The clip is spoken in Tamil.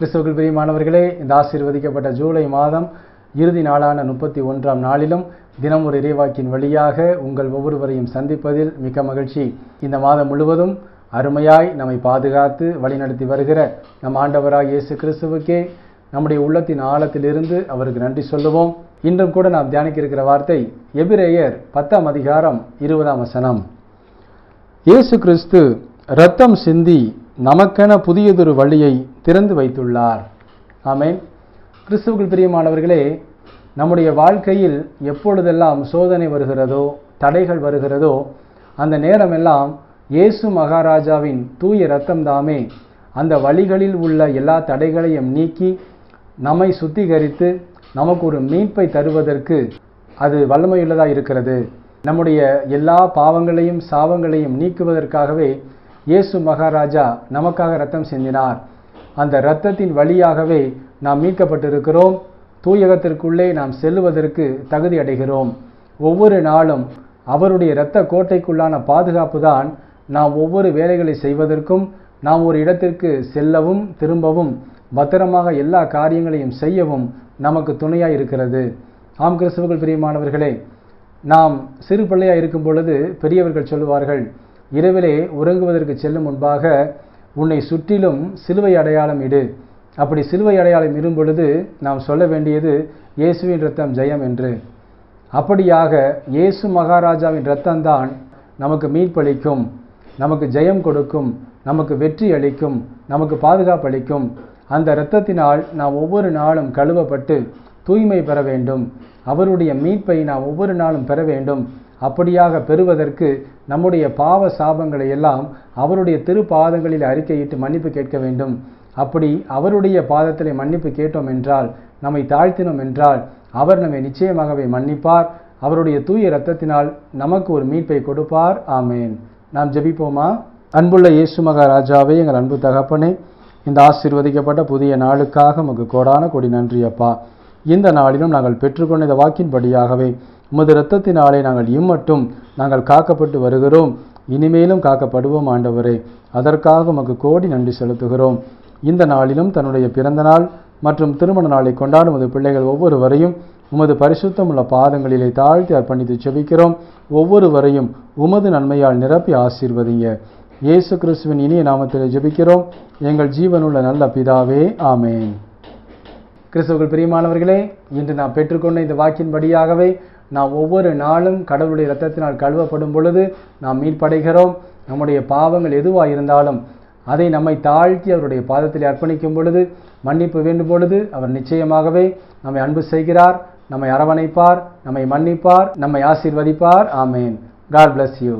கிறிஸ்துவுக்கு பெரிய மாணவர்களே இந்த ஆசீர்வதிக்கப்பட்ட ஜூலை மாதம் இறுதி நாளான முப்பத்தி ஒன்றாம் நாளிலும் தினம் ஒரு இறைவாக்கின் வழியாக உங்கள் ஒவ்வொருவரையும் சந்திப்பதில் மிக்க மகிழ்ச்சி. இந்த மாதம் முழுவதும் அருமையாய் நம்மை பாதுகாத்து வழிநடத்தி வருகிற நம் ஆண்டவராக இயேசு கிறிஸ்துவுக்கே நம்முடைய உள்ளத்தின் ஆழத்திலிருந்து அவருக்கு நன்றி சொல்லுவோம். இன்றும் கூட நாம் தியானிக்க இருக்கிற வார்த்தை எபிரேயர் பத்தாம் அதிகாரம் இருபதாம் வசனம். இயேசு கிறிஸ்து ரத்தம் சிந்தி நமக்கென புதியதொரு வழியை திறந்து வைத்துள்ளார். ஆமேன். கிறிஸ்துவுக்குள் பிரியமானவர்களே நம்முடைய வாழ்க்கையில் எப்பொழுதெல்லாம் சோதனை வருகிறதோ தடைகள் வருகிறதோ அந்த நேரமெல்லாம் இயேசு மகாராஜாவின் தூய ரத்தம்தாமே அந்த வழிகளில் உள்ள எல்லா தடைகளையும் நீக்கி நம்மை சுத்திகரித்து நமக்கு ஒரு மீட்பை தருவதற்கு அது வல்லமையுள்ளதாக இருக்கிறது? நம்முடைய எல்லா பாவங்களையும் சாபங்களையும் நீக்குவதற்காகவே இயேசு மகாராஜா நமக்காக ரத்தம் சிந்தினார். அந்த இரத்தத்தின் வழியாகவே நாம் மீட்கப்பட்டிருக்கிறோம். தூயகத்திற்குள்ளே நாம் செல்லுவதற்கு தகுதி அடைகிறோம். ஒவ்வொரு நாளும் அவருடைய இரத்த கோட்டைக்குள்ளான பாதுகாப்பு தான் நாம் ஒவ்வொரு வேலைகளை செய்வதற்கும் நாம் ஒரு இடத்திற்கு செல்லவும் திரும்பவும் பத்திரமாக எல்லா காரியங்களையும் செய்யவும் நமக்கு துணையாக இருக்கிறது. ஆம் கிறிஸ்துவர்கள் பிரியமானவர்களே நாம் சிறு பிள்ளையாக இருக்கும் பொழுது பெரியவர்கள் சொல்லுவார்கள் இரவிலே உறங்குவதற்கு செல்லும் முன்பாக உன்னை சுற்றிலும் சிலுவை அடையாளம் இடு. அப்படி சிலுவை அடையாளம் இடும் பொழுது நாம் சொல்ல வேண்டியது இயேசுவின் ரத்தம் ஜெயம் என்று. அப்படியாக இயேசு மகாராஜாவின் ரத்தம்தான் நமக்கு மீட்பளிக்கும் நமக்கு ஜெயம் கொடுக்கும் நமக்கு வெற்றி அளிக்கும் நமக்கு பாதுகாப்பு அளிக்கும். அந்த இரத்தத்தினால் நாம் ஒவ்வொரு நாளும் கழுவப்பட்டு தூய்மை பெற வேண்டும். அவருடைய மீட்பை நாம் ஒவ்வொரு நாளும் பெற வேண்டும். அப்படியாக பெறுவதற்கு நம்முடைய பாவ சாபங்களை எல்லாம் அவருடைய திருப்பாதங்களில் அறிக்கையிட்டு மன்னிப்பு கேட்க வேண்டும். அப்படி அவருடைய பாதத்திலே மன்னிப்பு கேட்டோம் என்றால் நம்மை தாழ்த்தினோம் என்றால் அவர் நம்மை நிச்சயமாகவே மன்னிப்பார். அவருடைய தூய இரத்தத்தினால் நமக்கு ஒரு மீட்பை கொடுப்பார். ஆமேன். நாம் ஜபிப்போமா? அன்புள்ள இயேசு மகாராஜாவே எங்கள் அன்பு தகப்பனே இந்த ஆசீர்வதிக்கப்பட்ட புதிய நாளுக்காக உமக்கு கோடான கொடி நன்றி அப்பா. இந்த நாளிலும் நாங்கள் பெற்றுக்கொண்ட இந்த வாக்கின்படியாகவே உமது இரத்தத்தினாலே நாங்கள் இம்மட்டும் நாங்கள் காக்கப்பட்டு வருகிறோம். இனிமேலும் காக்கப்படுவோம் ஆண்டவரே. அதற்காக உமக்கு கோடி நன்றி செலுத்துகிறோம். இந்த நாளிலும் தன்னுடைய பிறந்த நாள் மற்றும் திருமண நாளை கொண்டாடும் உமது பிள்ளைகள் ஒவ்வொருவரையும் உமது பரிசுத்தம் உள்ள பாதங்களிலே தாழ்த்தி அர்ப்பணித்து செபிக்கிறோம். ஒவ்வொருவரையும் உமது நன்மையால் நிரப்பி ஆசீர்வதிங்க. இயேசு கிறிஸ்துவின் இனிய நாமத்தில் ஜெபிக்கிறோம். எங்கள் ஜீவனுள்ள நல்ல பிதாவே ஆமேன். கிறிஸ்துவர்கள் பிரியமானவர்களே இன்று நாம் பெற்றுக்கொண்ட இந்த வாக்கின்படியாகவே நாம் ஒவ்வொரு நாளும் கடவுளுடைய இரத்தத்தினால் கழுவப்படும் பொழுது நாம் மீட்படைகிறோம். நம்முடைய பாவங்கள் எதுவாக இருந்தாலும் அதை நம்மை தாழ்த்தி அவருடைய பாதத்தில் அர்ப்பணிக்கும் பொழுது மன்னிப்பு வேண்டும் பொழுது அவர் நிச்சயமாகவே நம்மை அன்பு செய்கிறார் நம்மை அரவணைப்பார் நம்மை மன்னிப்பார் நம்மை ஆசீர்வதிப்பார். ஆமேன். God bless you